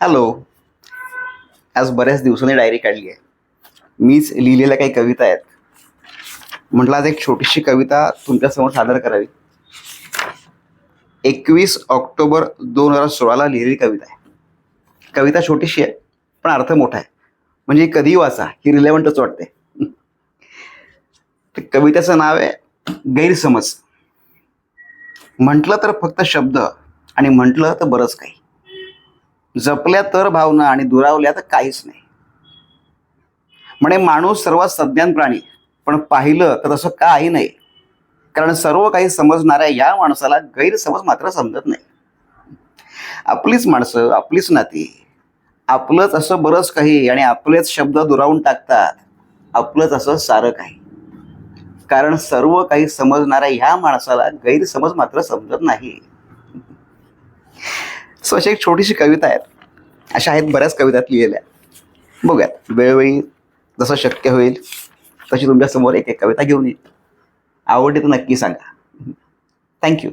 Hello आज बऱ्याच दिवसांनी डायरी काढली आहे. मीच लिहिलेल्या काही कविता आहेत. म्हटलं आज एक छोटीशी कविता तुमच्यासमोर सादर करावी. एकवीस ऑक्टोबर दोन हजार सोळाला लिहिलेली कविता आहे. कविता छोटीशी आहे पण अर्थ मोठा आहे. म्हणजे कधी वाचा ही रिलेव्हंटच वाटते. कवितेचं नाव आहे गैरसमज. म्हटलं तर फक्त शब्द आणि म्हटलं तर बरंच काही. जपल्या तर भावना आणि दुरावल्या तर काहीच नाही. म्हणे माणूस सर्वात सज्ञान प्राणी पण पाहिलं तर तसं काही नाही. कारण सर्व काही समजणाऱ्या या माणसाला गैरसमज मात्र समजत नाही. आपलीच माणसं आपलीच नाती आपलंच असं बरंच काही आणि आपलेच शब्द दुरावून टाकतात. आपलंच असं सारं काही. कारण सर्व काही समजणाऱ्या ह्या माणसाला गैरसमज मात्र समजत नाही. सो अशी एक छोटीशी कविता आहेत. अशा आहेत बऱ्याच कवितात लिहिलेल्या बघूयात. वेळोवेळी जसं शक्य होईल तशी तुमच्यासमोर एक एक कविता घेऊन येईल. आवडली तर नक्की सांगा. थँक्यू.